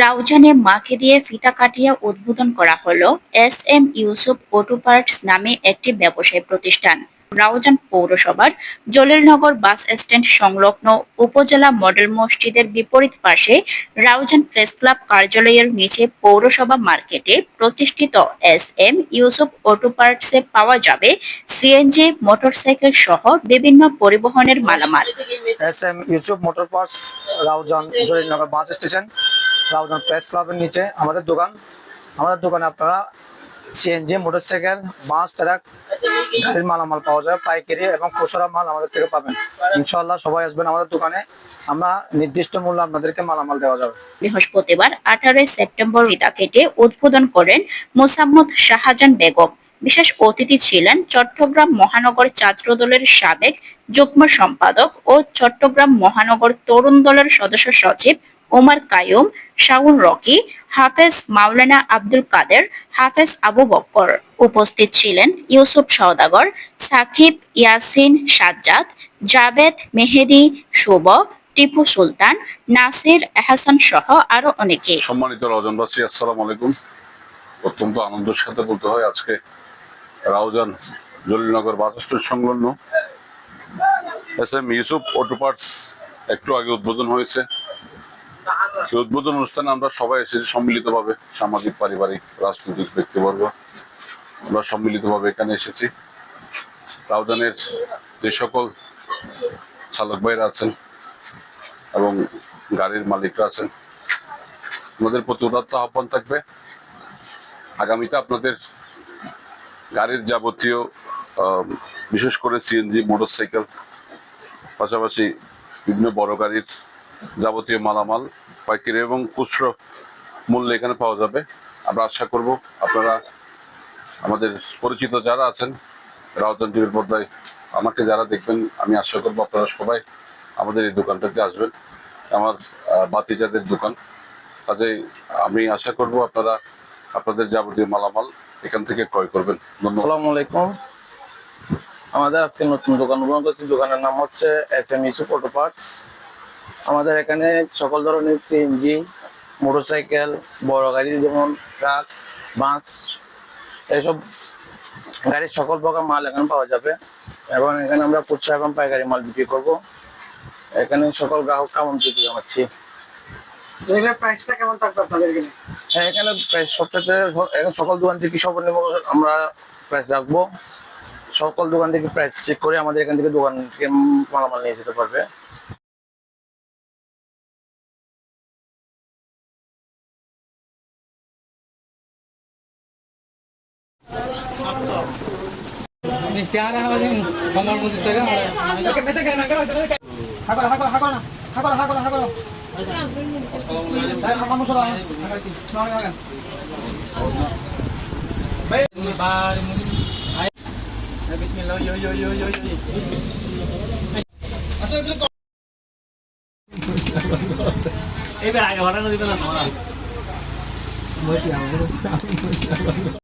রাউজানে মাকে দিয়ে ফিতা কাটিয়ে উদ্বোধন করা হলো S M Yusuf auto parts নামে একটি ব্যবসায়ী প্রতিষ্ঠান। রাউজান পৌরসভার জলিলনগর বাস স্ট্যান্ড সংলগ্ন উপজেলা মডেল মসজিদের বিপরীত পাশে রাউজান প্রেস ক্লাব কার্যালয়ের নিচে পৌরসভা মার্কেটে প্রতিষ্ঠিত এস এম ইউসুফ অটো পার্টসে পাওয়া যাবে সিএনজি মোটরসাইকেল সহ বিভিন্ন পরিবহনের মালামাল। S M Yusuf motor parts, Raozan Jarinagar bus station, Raozan press ক্লাবের নিচে আমাদের দোকান। আমাদের দোকানে আপনারা সিএনজি, মোটরসাইকেল, বাস, ট্রাক, গাড়ির মালামাল পাওয়া যাবে পাইকারি এবং খুচরা মাল আমাদের থেকে পাবেন। ইনশাল্লাহ সবাই আসবেন আমাদের দোকানে। আমরা নির্দিষ্ট মূল্য আপনাদেরকে মালামাল দেওয়া যাবে। বৃহস্পতিবার, আঠারোই সেপ্টেম্বর ইদা কেটে উদ্বোধন করেন মোসাম্মদ শাহজাহান বেগম। বিশেষ অতিথি ছিলেন চট্টগ্রাম মহানগর ছাত্র দলের সাবেক যুগ্ম সম্পাদক ও চট্টগ্রাম মহানগর তরুণ দলের সদস্য সচিব ওমর কায়ুম শাহুন রকি, হাফেজ মাওলানা আব্দুল কাদের, হাফেজ আবু বক্কর উপস্থিত ছিলেন ইউসুফ সওদাগর, সাকিব ইয়াসিন সাজ্জাদ, জাবেদ মেহেদি, শুভ, টিপু সুলতান, নাসির এহসান সহ আরও অনেকে। সম্মানিত রজনবাসী আসসালামু আলাইকুম। অত্যন্ত আনন্দের সাথে বলতে হয়, আজকে রাউজান জলিলনগর বাস স্ট্যান্ড সংলগ্ন। S M Yusuf auto parts একটু আগে উদ্বোধন হয়েছে। সেই উদ্বোধন অনুষ্ঠানে আমরা সবাই এসেছি সম্মিলিতভাবে, সামাজিক, পারিবারিক, রাজনৈতিক, ব্যক্তিবর্গ। আমরা সম্মিলিতভাবে এখানে এসেছি। রাউজানের যে সকল চালক ভাইরা আছেন এবং গাড়ির মালিকরা আছেন, আমাদের প্রতি উদাত্ত আহ্বান থাকবে। আগামীতে আপনাদের গাড়ির যাবতীয় বিশেষ করে সিএনজি মোটরসাইকেল পাশাপাশি বিভিন্ন বড় গাড়ির যাবতীয় মালামাল, পাইকারি এবং খুচরো মূল্যে এখানে পাওয়া যাবে। আমরা আশা করব আপনারা, আমাদের পরিচিত যারা আছেন, রাউজান টিভির পর্দায় আমাকে যারা দেখবেন, আমি আশা করব আপনারা সবাই আমাদের এই দোকানটাতে আসবেন। আমার বাতিজাদের দোকান। কাজেই আমি আশা করব আপনারা, আপনাদের যাবতীয় মালামাল এখান থেকে ক্রয় করবেন। আসসালামু আলাইকুম। আমাদের আজকে নতুন দোকান উদ্বোধন করছি দোকানের নাম হচ্ছে S M Yusuf auto parts আমাদের এখানে সকল ধরনের সিএনজি মোটরসাইকেল বড় গাড়ি যেমন ট্রাক বাস এসব গাড়ির সকল প্রকার মাল এখানে পাওয়া যাবে। এবং এখানে আমরা খুচরা এবং পাইকারি মাল বিক্রি করব। এখানে সকল গ্রাহক আমন্ত্রিত জানাচ্ছি। প্রাইসটা কেমন থাকবে আপনাদের এখানে? হ্যাঁ এখানে প্রাইস সবটাতে এখন সকল দোকান থেকে সর্বনিম্ন আমরা প্রাইস রাখব? সকল দোকান থেকে প্রাইস চেক করে আমাদের এখান থেকে দোকান থেকে মালামাল নিয়ে যেতে পারবে। মিষ্টি আর আমার মধ্যে থেকে মেতে কেন হাগল হাগল হাগল না। হাগল হাগল হাগল। এবার আগে হঠাৎ দিতে না।